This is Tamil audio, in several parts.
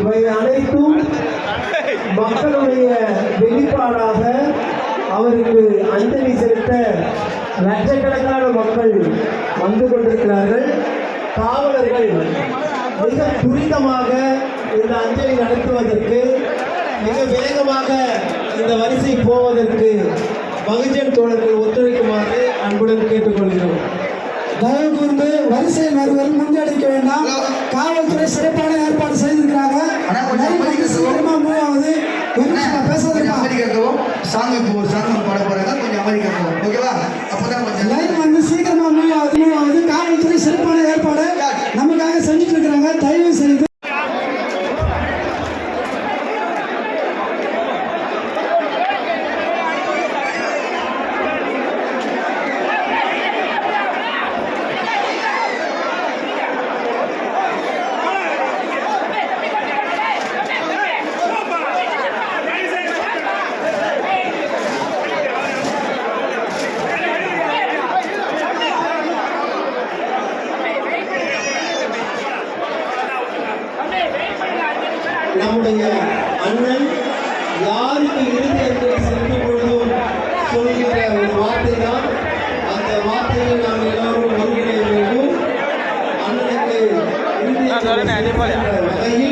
இவை அனைத்தும் மக்களுடைய வெளிப்பாடாக அவருக்கு அஞ்சலி செலுத்த லட்சக்கணக்கான மக்கள் வந்து கொண்டிருக்கிறார்கள். காவலர்கள் மிக துரிதமாக இந்த அஞ்சலி நடத்துவதற்கு மிக வேகமாக இந்த வரிசை போவதற்கு பகுஜன் தோழர்கள் ஒத்துழைக்குமாறு அன்புடன் கேட்டுக்கொள்கிறோம். தயவு கூர்ந்து வரிசையில் வருவது முன்னெடுக்க வேண்டாம். காவல்துறை சிறப்பான ஏற்பாடு செய்திருக்கிறாங்க. சீக்கிரமா மூவ் ஆகுது. ஒரு பேசுறதுக்கா அமைதி கேட்கவும் சாங் இப்போ சாங் பாட போறாங்க. கொஞ்சம் அமைதி கேட்கவும் ஓகேவா? அப்பதான் கொஞ்சம் லைன் வந்து சீக்கிரமா மூவ் ஆகுது மூவ் ஆகுது. காவல்துறை சிறப்பான ஏற்பாடு நமக்காக செஞ்சுட்டு இருக்கிறாங்க. தயவு செய்து நம்முடைய அண்ணன் யாருக்கு அஞ்சலி செலுத்தும் பொழுதும் சொல்கிற ஒரு வார்த்தை தான் அந்த வார்த்தையை நாம் எல்லோரும் ஒருங்கிணைய வேண்டும். அண்ணனுக்கு இறுதி அஞ்சலி செலுத்துகிற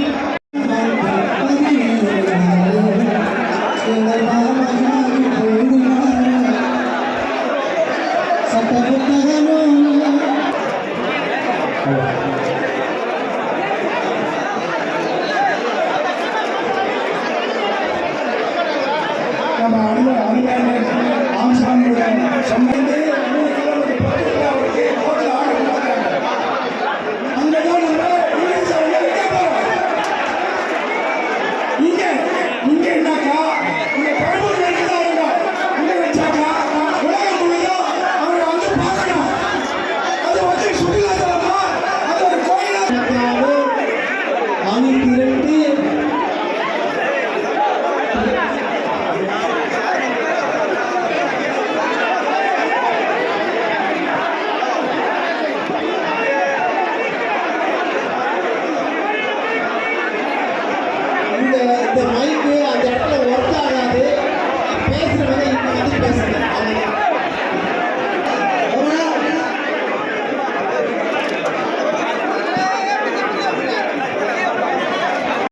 நம்ம அன்பு அன்பு ஆம்சாமியோட சம்பந்தே இந்த இந்த மைக்கு